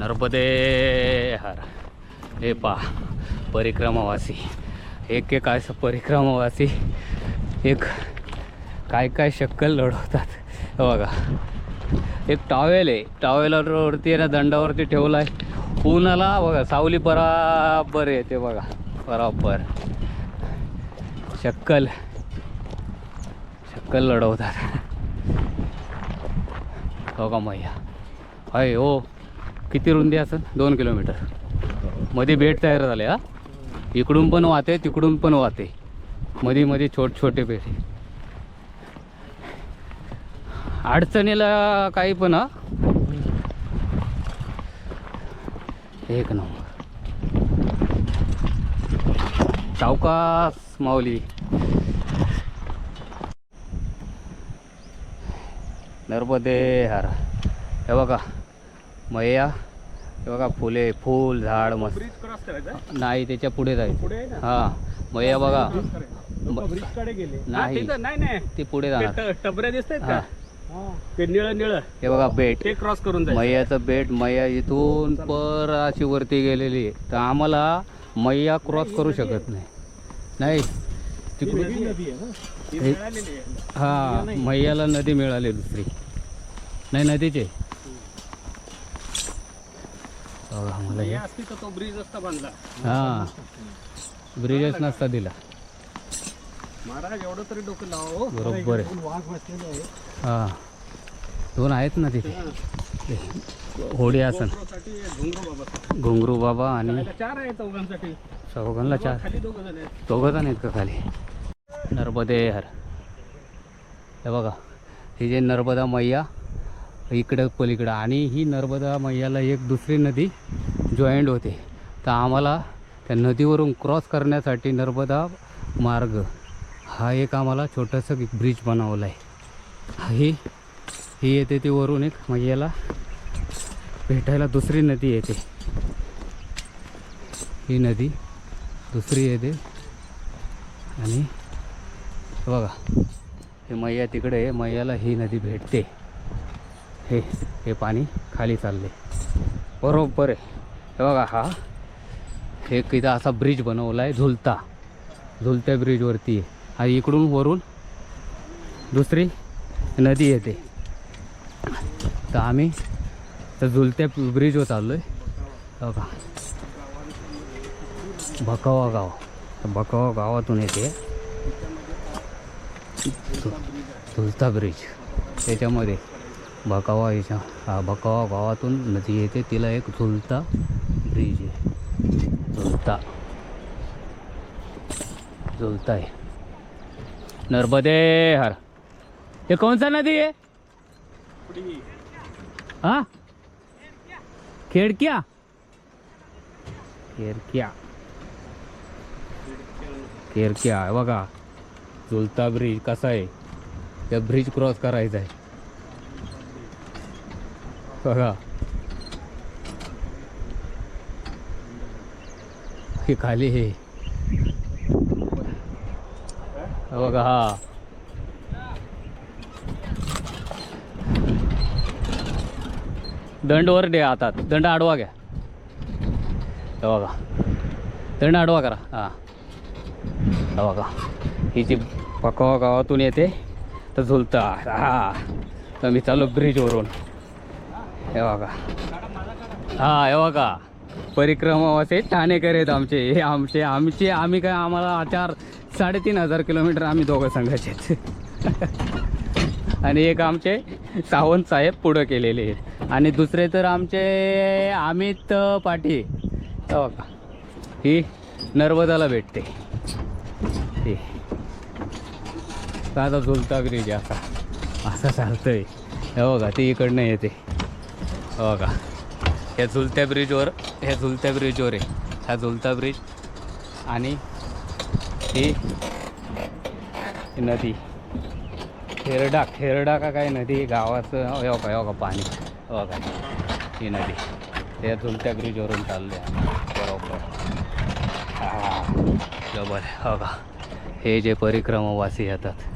नर्मदे हर हे पा परिक्रमावासी. एक एक असं परिक्रमावासी. एक काय काय शक्कल लढवतात. बघा. एक टॉवेल आहे. टॉवेलवरती आहे ना दंडावरती ठेवला आहे. उन्हाला बघा सावली बराबर येते बघा. बराबर. शक्कल. शक्कल लढवतात. हो का मैया. आहे हो. किती रुंदी असेल दोन किलोमीटर. मध्ये बेट तयार झाले हा? इकडून पण वाहते तिकडून पण वाहते. मध्ये मध्ये छोट छोटे बेट. अडचणीला काही पण हा? एक नंबर. चौकास माऊली. नर्मदे हर. हे बघा. मैया हे बघा फुले फूल झाड मस्त. नाही त्याच्या पुढे जायचं. हा. मैया बघा. नाही. हा, ती पुढे जाणार. टबऱ्या दिसत आहेत हा. का ते निळं निळं. हे बघा बेट. ते क्रॉस करून मैयाचं बेट मैया इथून पर अशी वरती गेलेली आहे. तर आम्हाला मैया क्रॉस करू शकत नाही. नाही. ही तिकडून ही हे- हा मैयाला नदी मिळाली दुसरी. नाही नदीचे. मला हे हे. असती तर तो ब्रिज असता बांधला. हा. ब्रिजेस नसता दिला. महाराज एवढं तरी डोकं लावा बरोबर आहे. वाघ बसलेले आहे. हा. दोन आहेत ना तिथे. होडी आसन घुंगरू बाबा. घुंगरू बाबा आणि त्याला चार आहे चौघांसाठी. चौघांना चार. खाली दोघं जण आहेत. दोघं जण आहेत का खाली? नर्मदे हर हे बघा ही जे नर्मदा मैया इकडं पलीकडं. आणि ही नर्मदा मैयाला एक दुसरी नदी जॉईंट होते. तर आम्हाला त्या नदीवरून क्रॉस करण्यासाठी नर्मदा मार्ग हा एक आम्हाला छोटंसं एक ब्रिज बनवला आहे. ही ही येते ती वरून एक मैयाला भेटायला दुसरी नदी येते. ही नदी दुसरी येते. आणि बघा हे मैया तिकडे मैयाला ही नदी भेटते. हे हे पाणी खाली चालले. बरोबर आहे. हे बघा हा. हे इथं असा ब्रिज बनवला आहे झुलता झुलत्या ब्रिजवरती आणि इकडून वरून दुसरी नदी येते. तर आम्ही तर झुलत्या ब्रिजवर चाललो आहे बघा. भकावा गाव. तर भकावा गावातून येते. झुलता ब्रिज त्याच्यामध्ये भकावा याच्या हा भकावा गावातून नदी येते तिला एक झुलता ब्रिज आहे. झुलता. झुलता आहे. नर्मदे हर. ये कौन सा नदी है हाँ? खेड़किया? खेड़किया. केरक्या बघा. झुलता ब्रिज कसा आहे? त्या ब्रिज क्रॉस करायचा आहे. बघा. हे खाली हे. बघा हा. दंड वर डे आता. दंड आडवा घ्या. बघा. दंड आडवा करा. हां. हा बघा. ही जी पकवा गावातून येते तर झुलता. हा. तर मी चालू ब्रिजवरून हे बघा. हा हे बघा. परिक्रमावासे ठाणेकर आहेत आमचे. हे आमचे आमचे आम्ही काय आम्हाला चार साडेतीन हजार किलोमीटर आम्ही दोघं संघाचे आहेत. आणि एक आमचे सावंत साहेब पुढं केलेले आहेत. आणि दुसरे तर आमचे अमित पाटी बघा. ही नर्मदाला भेटते. ते साधा झुलता ब्रिज असा. असा असा आहे हो बघा ते इकडनं येते. हो का? ह्या झुलत्या ब्रिजवर ह्या झुलत्या ब्रिजवर आहे. हा झुलता ब्रिज आणि ही नदी. खेरडा खेरडा का काय नदी? गावाचं हे का हे का पाणी. हो का? ही नदी. या झुलत्या ब्रिजवरून चालले बरोबर. हां. डबल हो का? हे जे परिक्रमावासी येतात.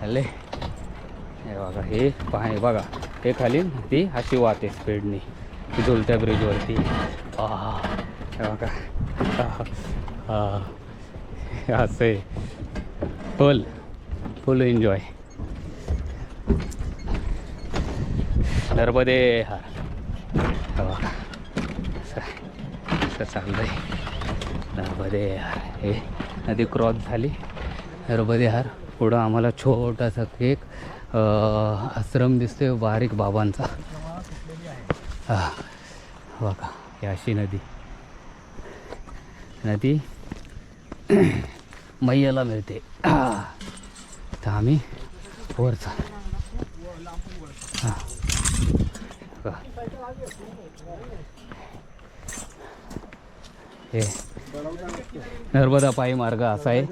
हॅले हे बघा हे पाणी बघा. हे खाली ती अशी वाहते स्पीडनी झुलत्या ब्रिजवरती आहा, हे असं आहे. फुल फुल एन्जॉय नर्मदे हार. हे असं असं नर्मदे हार. हे नदी क्रॉस झाली. नर्मदे हार. पुढं आम्हाला छोटासा केक आश्रम दिसतोय बारीक बाबांचा. हा बघा ही अशी नदी. नदी मैयाला मिळते. तर आम्ही वरचा. हां. हे नर्मदा पायी मार्ग असा आहे.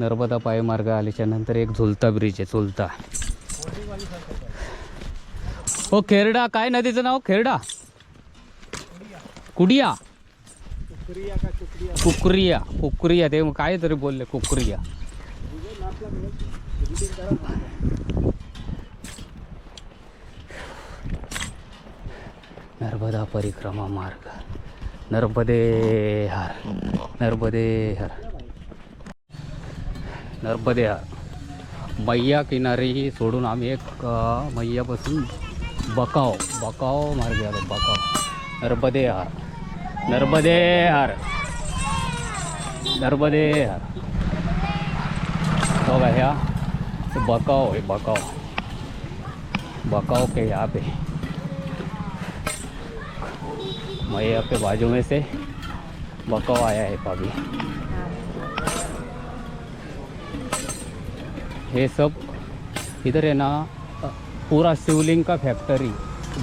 नर्मदा पायी मार्ग आल्याच्यानंतर एक झुलता ब्रिज आहे झुलता. हो खेरडा काय नदीचं नाव? खेरडा? कुडिया कुकरिया कुकरिया. ते मग काय तरी बोलले कुकरिया. नर्मदा परिक्रमा मार्ग. नर्मदे हार. नर्मदे हर. नर्मदे हार. मैया किनारी सोडून आम्ही एक मैयापासून मैयापासून बकाव बकाव मार्गे आलो बकाव नर्मदे हार नर्मदे हार नर्मदे हार बघा ह्या ते बकाव है बकाव बकाव के यहाँ पे। मैया पे बाजू में से बकाव आया है अभी ये सब इधर है ना अ, पूरा शिवलिंग का फैक्ट्री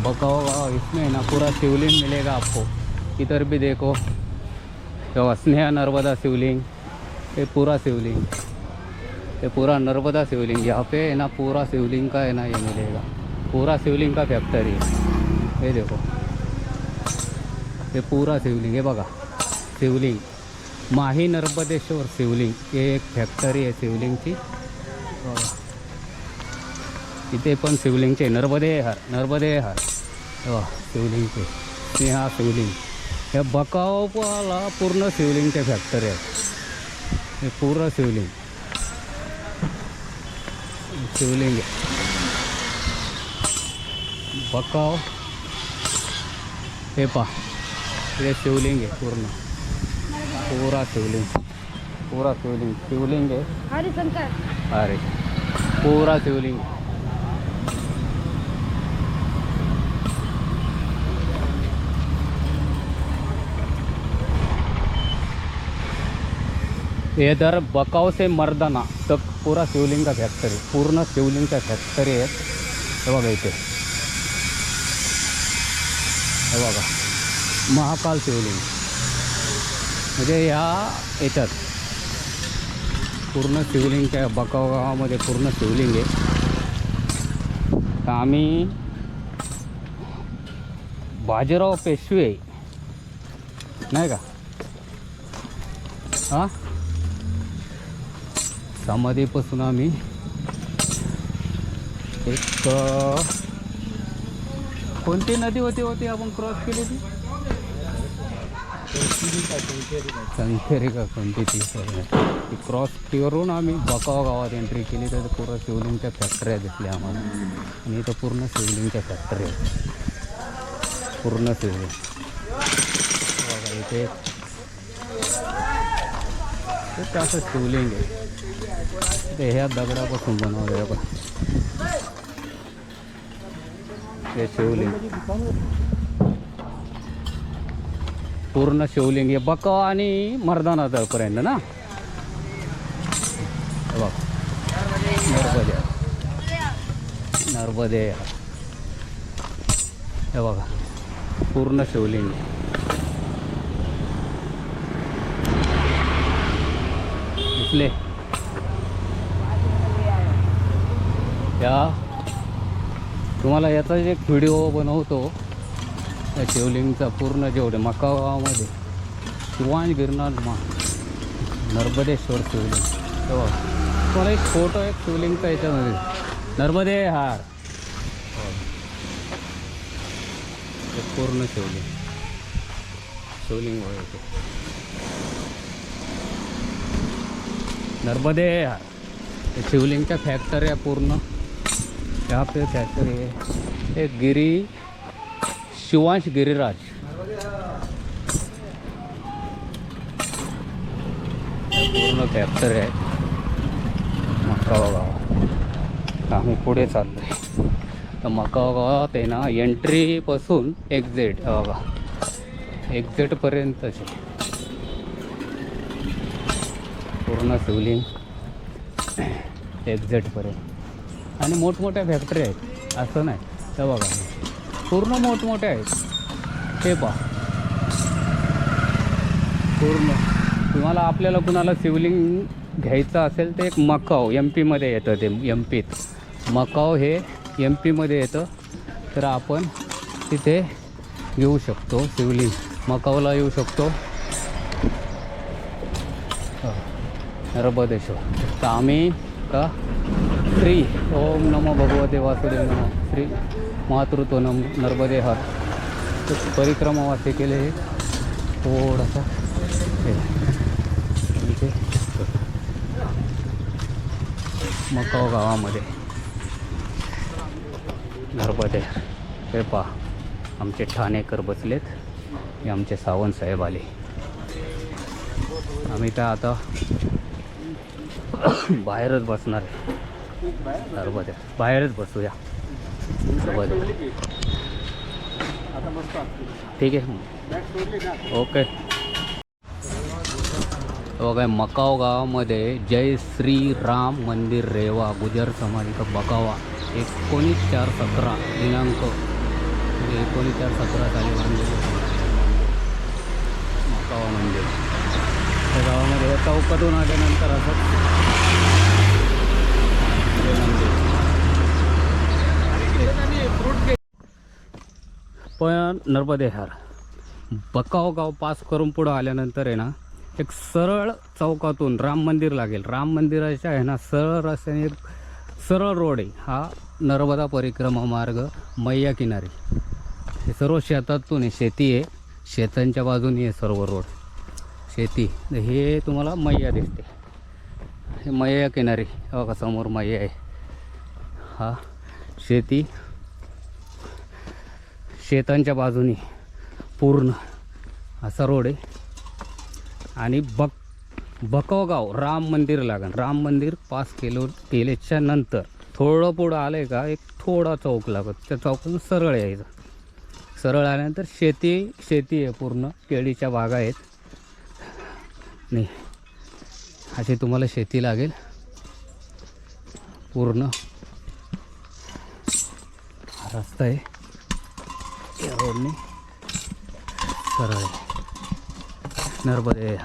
बकाव इसमें है ना पूरा शिवलिंग मिलेगा आपको। इधर भी देखो तो स्नेहा नर्मदा शिवलिंग, ये पूरा शिवलिंग। ये पूरा नर्मदा शिवलिंग, यहाँ पे है ना पूरा शिवलिंग का है ना ये मिलेगा। पूरा शिवलिंग का फैक्ट्री है ये देखो। ये पूरा शिवलिंग हे बघा। शिवलिंग। माही नर्मदेश्वर शिवलिंग हे एक फॅक्टरी आहे शिवलिंगची बघा. इथे पण शिवलिंगचे नर्मदे हार नर्मदे हार. बघा, शिवलिंगचे. स्नेहा शिवलिंग. हे बकावला पूर्ण शिवलिंगच्या फॅक्टरी आहेत. हे पूर्ण शिवलिंग. शिवलिंग. आहे. बकाव. हे पहा. हे शिवलिंग आहे पूर्ण. पूरा शिवलिंग. पूरा शिवलिंग. शिवलिंग आहे. अरे पूरा शिवलिंग. हे दर बकाव से मर्दाना तक पुरा शिवलिंग फॅक्टरी पूर्ण शिवलिंग फॅक्टरी आहे हे बघा इथे हे बघा महाकाल शिवलिंग। म्हणजे ह्या याच्यात पूर्ण शिवलिंग त्या बकाव गावामध्ये पूर्ण शिवलिंग आहे तर आम्ही बाजीराव पेशवे। नाही का? हां? समाधीपासून आम्ही एक कोणती नदी होती होती आपण क्रॉस केली ती? संखेरी का कोणती ती? ती क्रॉस करून आम्ही बकाव गावात एंट्री केली. तर पूर्ण शिवलिंगच्या फॅक्टऱ्या दिसल्या आम्हाला. आणि इथं पूर्ण शिवलिंगच्या फॅक्टरी आहेत. पूर्ण शिवलिंग. बघा इथे असं शिवलिंग आहे. ते ह्या दगडापासून बनवले आपण हे शिवलिंग. पूर्ण शिवलिंग हे बकाव आणि मर्दाना तळपर्यंत ना? बघ. नर्मदे. नर्मदे. हे बघा. पूर्ण शिवलिंग. दिसले या. तुम्हाला याचा एक व्हिडिओ बनवतो. त्या शिवलिंगचा पूर्ण जेवढे मका गावामध्ये शिवांश गिरनार मा. नर्मदेश्वर शिवलिंग. तेव्हा तुम्हाला एक फोटो एक शिवलिंगचा याच्यामध्ये. नर्मदे हार पूर्ण शिवलिंग. शिवलिंग बघा नर्मदे हार शिवलिंगच्या फॅक्टरी पूर्ण. यहाँ पे फॅक्टरी आहे एक गिरी शिवांश गिरिराज। पूर्ण फॅक्टरी आहे मकावा गावात आम्ही पुढे चाललो आहे तर मकावा गावात आहे ना एंट्रीपासून एक्झिट बघा. एक्झिटपर्यंतच आहे. पूर्ण शिवलिंग एक्झिटपर्यंत आणि मोठमोठ्या फॅक्टरी आहेत. असं नाही. तर बघा. पूर्ण मोठमोठ्या आहेत. हे पहा. पूर्ण. तुम्हाला आपल्याला कुणाला शिवलिंग घ्यायचं असेल तर एक मकाव एम पीमध्ये येतं ते एम पीत मकाव हे एम पीमध्ये येतं. तर आपण तिथे येऊ शकतो शिवलिंग. मकावला येऊ शकतो. रबदेश्वर. तर आम्ही का श्री ओम नमो भगवते वासुदेव नमो। श्री मातृत्व नम नर्मदे हात परिक्रमावासी केले हे थोडासा हे. इथे मकाव गावामध्ये नर्मदे हे पहा आमचे ठाणेकर बसलेत। हे आमचे सावंत साहेब आले। आम्ही त्या आता। बाहेरच बसणार आहे बाहेरच बसूया. नर्मदे ठीक आहे. ओके. हो बघा मकाव गावामध्ये जय श्री राम मंदिर रेवा गुजर समाज बकावा एकोणीस चार सतरा दिनांक एकोणीस चार सतरा साली मंदिर मकावा मंदिर. त्या गावामध्ये चौकातून आल्यानंतर असं पण नर्मदेहार बकाव गाव पास करून पुढं आल्यानंतर आहे ना एक सरळ चौकातून राम मंदिर लागेल. राम मंदिराच्या आहे ना सरळ रस्त्याने सरळ रोड आहे. हा नर्मदा परिक्रमा मार्ग मैया किनारी. हे सर्व शेतातून आहे शेती आहे. शेतांच्या बाजूने आहे सर्व रोड. शेती. हे तुम्हाला मैया दिसते. हे किनारी. हो हे बघा समोर मया आहे. हा शेती. शेतांच्या बाजूने पूर्ण असा रोड आहे. आणि बक बकवगाव राम मंदिर लागण राम मंदिर पास केलो केल्याच्यानंतर थोडं पुढं आलं आहे का एक थोडा चौक लागत. त्या चौकातून सरळ यायचं. सरळ आल्यानंतर शेती शेती आहे पूर्ण. केळीच्या बागा आहेत. नाही. अशी तुम्हाला शेती लागेल. पूर्ण. हा रस्ता आहे. या रोडने सरळ नर्मदे